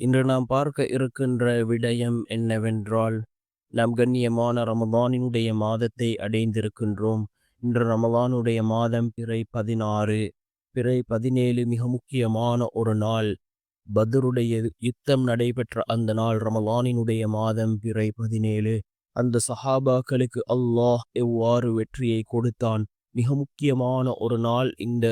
இன்று நாம் பார்க்க இருக்கின்ற விடயம் என்னவென்றால் நாம் கண்ணியமான ரமதானினுடைய மாதத்தை அடைந்திருக்கின்றோம். இன்று ரமதானுடைய மாதம் பிறை பதினாறு. பிறை பதினேழு மிக முக்கியமான ஒரு நாள். பதருடைய யுத்தம் நடைபெற்ற அந்த நாள் ரமலானினுடைய மாதம் பிறை பதினேழு. அந்த சஹாபாக்களுக்கு அல்லாஹ் எவ்வாறு வெற்றியை கொடுத்தான்? மிக முக்கியமான ஒரு நாள் இந்த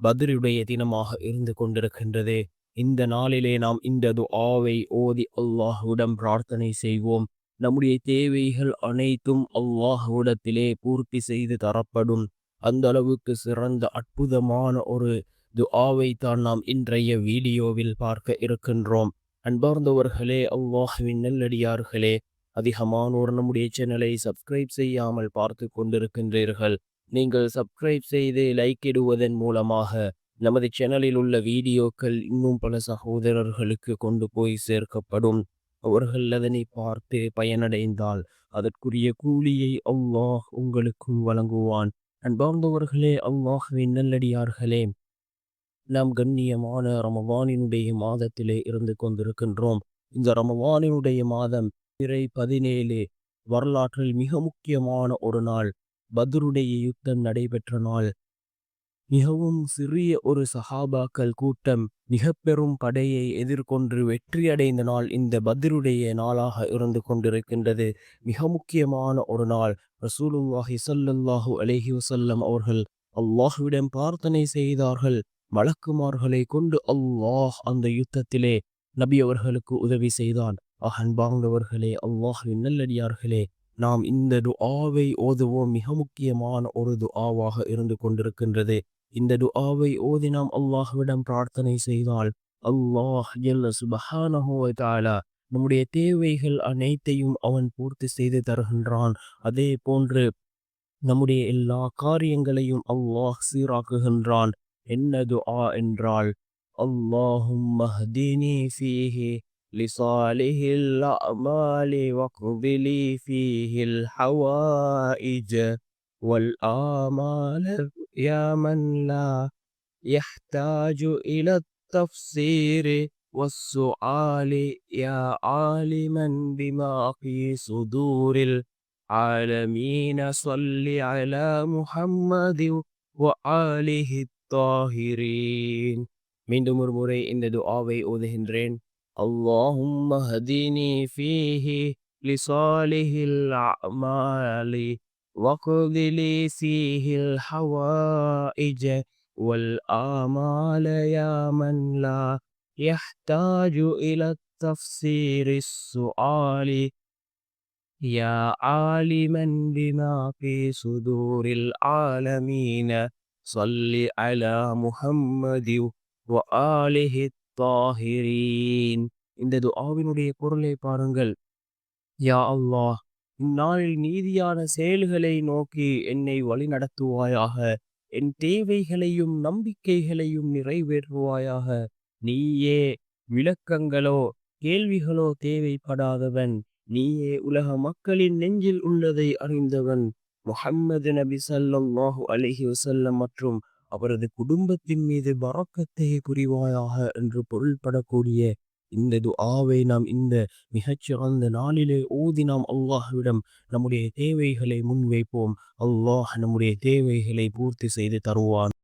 பதிருடைய தினமாக இருந்து கொண்டிருக்கின்றது. இந்த நாளிலே நாம் இந்த துஆவை ஓதி அல்லாஹ்விடம் பிரார்த்தனை செய்வோம். நம்முடைய தேவைகள் அனைத்தும் அல்லாஹ்விடத்திலே பூர்த்தி செய்து தரப்படும். அந்த அளவுக்கு சிறந்த அற்புதமான ஒரு துஆவை தான் நாம் இன்றைய வீடியோவில் பார்க்க இருக்கின்றோம். அன்பார்ந்தவர்களே அல்லாஹுவின் நல்லடியார்களே அதிகமானோர் நம்முடைய சேனலை சப்ஸ்கிரைப் செய்யாமல் பார்த்து கொண்டிருக்கின்றீர்கள். நீங்கள் சப்ஸ்கிரைப் செய்து லைக் இடுவதன் மூலமாக நமது சேனலில் உள்ள வீடியோக்கள் இன்னும் பல சகோதரர்களுக்கு கொண்டு போய் சேர்க்கப்படும். அவர்கள் அதனை பார்த்து பயனடைந்தால் அதற்குரிய கூலியை அல்லாஹ் உங்களுக்கும் வழங்குவான். அன்பார்ந்தவர்களே அல்லாஹ்வின் நல்லடியார்களே நாம் கண்ணியமான ரமவானினுடைய மாதத்திலே இருந்து கொண்டிருக்கின்றோம். இந்த ரமவானினுடைய மாதம் பிறை பதினேழு வரலாற்றில் மிக முக்கியமான ஒரு நாள். பத்ருடைய யுத்தம் நடைபெற்ற நாள். மிகவும் சிறிய ஒரு சஹாபாக்கள் கூட்டம் மிக பெரும் படையை எதிர்கொண்டு வெற்றியடைந்த நாள் இந்த பத்ருடைய நாளாக இருந்து கொண்டிருக்கின்றது. மிக முக்கியமான ஒரு நாள். ரசூலுல்லாஹி ஸல்லல்லாஹு அலஹி வசல்லம் அவர்கள் அல்லாஹ்விடம் பிரார்த்தனை செய்தார்கள். மலக்குமார்களை கொண்டு அல்லாஹ் அந்த யுத்தத்திலே நபி அவர்களுக்கு உதவி செய்தான். அன்பார்ந்தவர்களே அல்லாஹ்வின் நல்லடியார்களே நாம் இந்த துஆவை ஓதுவோம். மிக முக்கியமான ஒரு துஆவாக இருந்து கொண்டிருக்கின்றது. இந்த துஆவை ஓதி நாம் அல்லாஹ்விடம் பிரார்த்தனை செய்தால் அல்லாஹ் ஜல்ல சுபஹானஹு நம்முடைய தேவைகள் அனைத்தையும் அவன் பூர்த்தி செய்து தருகின்றான். அதே போன்று நம்முடைய எல்லா காரியங்களையும் அல்லாஹ் சீராக்குகின்றான். என்ன துஆ என்றால் அல்லாஹும் மஹ்தீனி ஃபீஹி لصالح الأعمال واقض لي فيه الحوائج والآمال يا من لا يحتاج إلى التفسير والسؤال يا عالما بما في صدور العالمين صل على محمد وآله الطاهرين மீண்டும் ஒரு முறை இந்த துஆவை ஓதுகின்றேன் اللهم اهدني فيه لصالح الأعمال واقض لي فيه الحوائج والآمال يا من لا يحتاج إلى التفسير السؤال. يا عالما بما في صدور العالمين صل على محمد وآله தாஹிரீன். இந்த துஆவினுடைய பொருளை பாருங்கள். யா அல்லாஹ் இந்நாளில் நீதியான செயல்களை நோக்கி என்னை வழிநடத்துவாயாக என் தேவைகளையும் நம்பிக்கைகளையும் நிறைவேற்றுவாயாக. நீயே விளக்கங்களோ கேள்விகளோ தேவைப்படாதவன். நீயே உலக மக்களின் நெஞ்சில் உள்ளதை அறிந்தவன். முஹம்மது நபி ஸல்லல்லாஹு அலிஹி வசல்லம் மற்றும் அவரது குடும்பத்தின் மீது பறக்கத்தை புரிவாயாக என்று பொருள்படக்கூடிய இந்த துஆவை நாம் இந்த மிகச்சிறந்த நாளிலே ஓதி நாம் அல்லாஹ்விடம் நம்முடைய தேவைகளை முன்வைப்போம். அல்லாஹ் நம்முடைய தேவைகளை பூர்த்தி செய்து தருவான்.